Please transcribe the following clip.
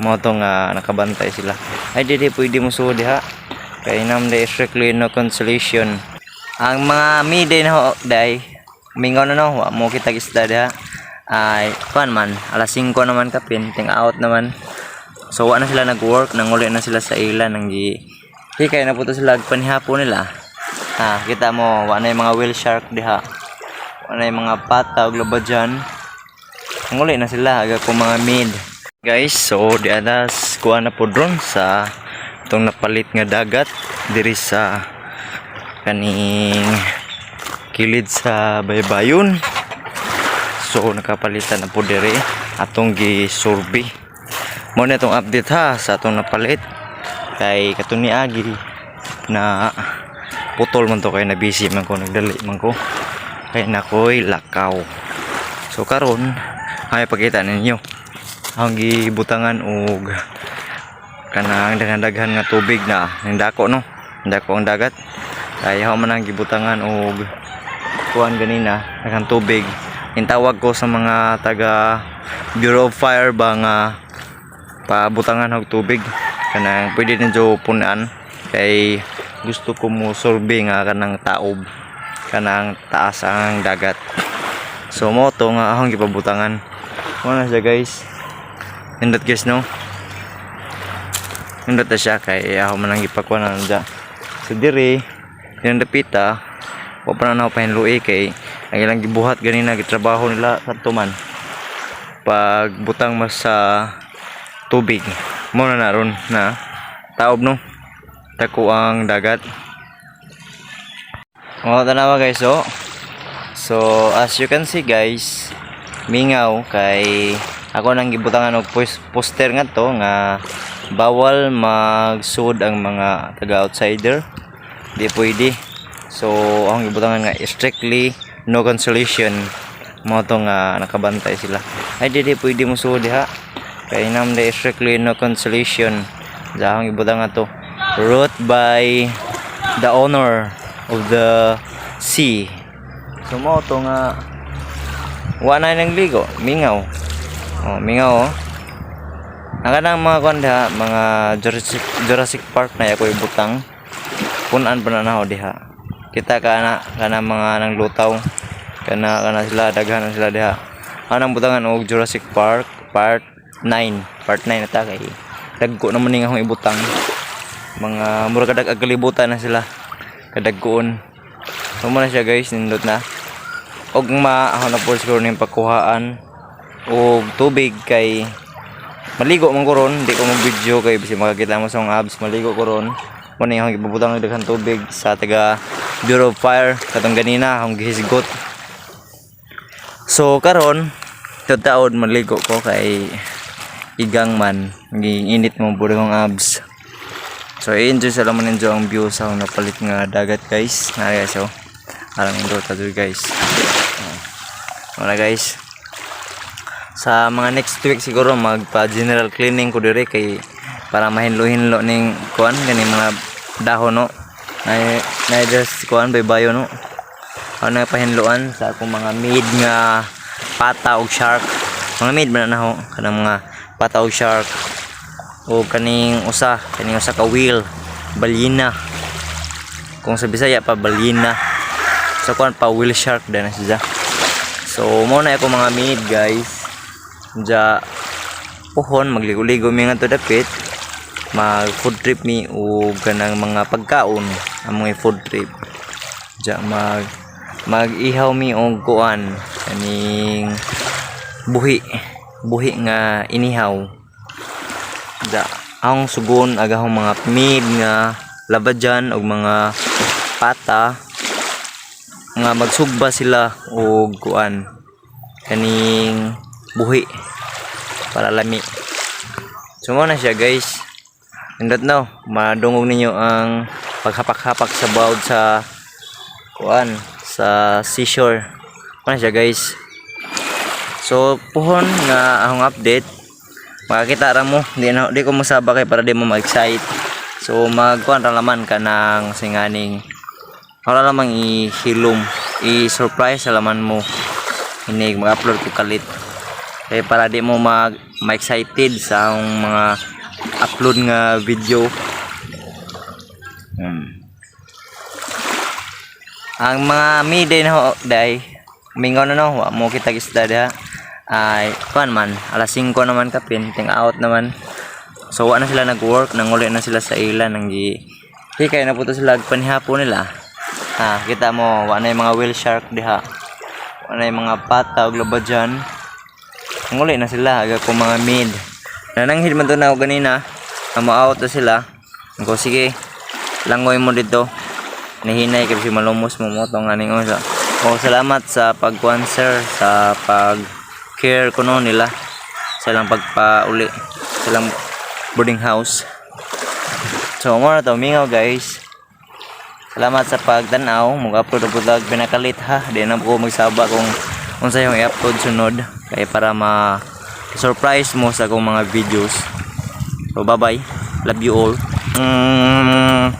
mo to nga nakabantay sila. Ay dili pwede mo suod diha. Kay nam day strictly no consolation. Ang mga mide na day mingaw na no wa mo kita isda diha. Ay kuan man alas 5 naman kapin ting out naman. So wa na sila nag-work nanguli na sila sa ila nang gi hikay na puto sila panihapon nila. Ha kita mo wa na yung mga whale shark diha. Wa na yung mga pata ug loba dyan. Nguli na sila aga ko mga mid. Guys, so di adas kuha na po drone sa itong napalit nga dagat diri sa kaning kilid sa baybayon. So nakapalitan na po diri atong gi-survey. Mo na itong update ha sa atong napalit kay katong ni Agi na putol man to kay na busy man ko nagdali man ko kay nakoy lakaw. So karon ay pakita ninyo ang gibutangan og kanang daghan nga tubig na. Ning dako no? Ning dako ang dagat. Kay ako man ang gibutangan og kuan ganina daghang tubig. Intawag ko sa mga taga Bureau of Fire ba nga pabutangan og tubig. Kanang pwede din jo punan. Kay gusto ko mo survey nga kanang taob. Kanang taas ang dagat. So mo to nga akong gipabutangan. Mo na siya guys. Nindot guys no. Nindot na siya kay ako man ang gipakuha na nanda. So dire, yung dapita, wa pa na ako pahinlui kay ang ilang gibuhat ganina gitrabaho nila sa tuman. Pag mas sa tubig, mo na naron na taob no. Dako ang dagat. Mga tanawa guys oh. So, as you can see guys, mingaw kay ako nang gibutangan og pos- poster nga to nga bawal magsud ang mga taga outsider. Di pwede. So, ang gibutangan nga strictly no consolation mo to nga nakabantay sila. Ay di di pwede mo suod diha. Kay nam day strictly no consolation. Sa ang gibutangan to wrote by the owner of the sea So mo to nga wa na nang ligo, mingaw. Oh, mingaw oh. Ang mga kwan diha, mga Jurassic, Jurassic Park na ako ibutang. Punan pa na na diha. Kita ka na kana mga nang lutaw. Kana kana sila daghan sila diha. Anang butangan og Jurassic Park part 9. Part 9 na ta kay dagko naman ning akong ibutang. Mga mura kadag ag kalibutan na sila. Kadagkoon. So mo na siya guys, nindot na og ma ako na po siguro ning pagkuhaan. Og tubig kay maligo man ko ron. Di ko mag video kay bisi makakita mo sa mga abs maligo ko ron. Mo ning akong gibabutang ng daghang tubig sa taga Bureau of Fire. Katong ganina akong gihisgot. So karon taon maligo ko kay igang man. Init mo puro kong abs so i-enjoy sa laman enjoy ang view sa akong napalit nga dagat guys. Na guys oh alam mo ta guys. Wala guys. Sa mga next week siguro magpa general cleaning ko dire kay para mahinlo-hinlo ning kuan gani mga dahon no na na just kuan bay bayo no? Ano na pahinluan sa akong mga maid nga pata og shark? Mga maid man na ho kanang mga pata og shark. O kaning usa kaning usa ka wheel balyina kung sa Bisaya pa balyina sa kuan pa wheel shark dan siya So, mo na ako mga mid guys. Ja pohon magligo-ligo mi nga to dapit. Mag food trip mi o ganang mga pagkaon mga food trip. Ja mag mag-ihaw mi og kuan kaning buhi buhi nga inihaw. Ja ang sugon agahong mga mid nga labadyan og mga pata nga magsugba sila og kuan. Kaning buhi. Para lami. So na siya guys. Indot no madungog ninyo ang paghapak-hapak sa bawd sa kuan sa seashore. Mo na siya guys. So puhon nga akong update. Makakita ra mo. Di, na, di ko masaba kay para di mo ma-excite. So magkuan ra laman ka ng singaning wala lamang i-hilom i-surprise sa laman mo hinig mag-upload ko kalit Kaya para di mo mag ma-excited sa mga upload nga video. Hmm. Ang mga midday na ho, day, mingaw na no, wa mo kita isda diha. Ay, kuan man, alas 5 naman kapin, ting out naman. So, wa na sila nag-work, nanguli na sila sa ila, nang. Hikay na po to sila panihapon nila. Ha, kita mo, wa na yung mga whale shark diha. Wa na yung mga pata o globa dyan. Nanguli na sila, aga ko mga mid. Nananghid man to na ako ganina, na ma-out na sila. Ako, sige, langoy mo dito. Nahinay kasi malumos mo mo itong aning osa. O, salamat sa pagkuhan sir, sa pag care ko no nila. Sa ilang pagpauli, sa ilang boarding house. So, mo na to, mingaw guys. Salamat sa pagtanaw. Mag-upload ako vlog pinakalit ha. Di na ko magsaba kung unsa yung i-upload sunod. Kaya para ma surprise mo sa akong mga videos. So bye bye. Love you all. Mm,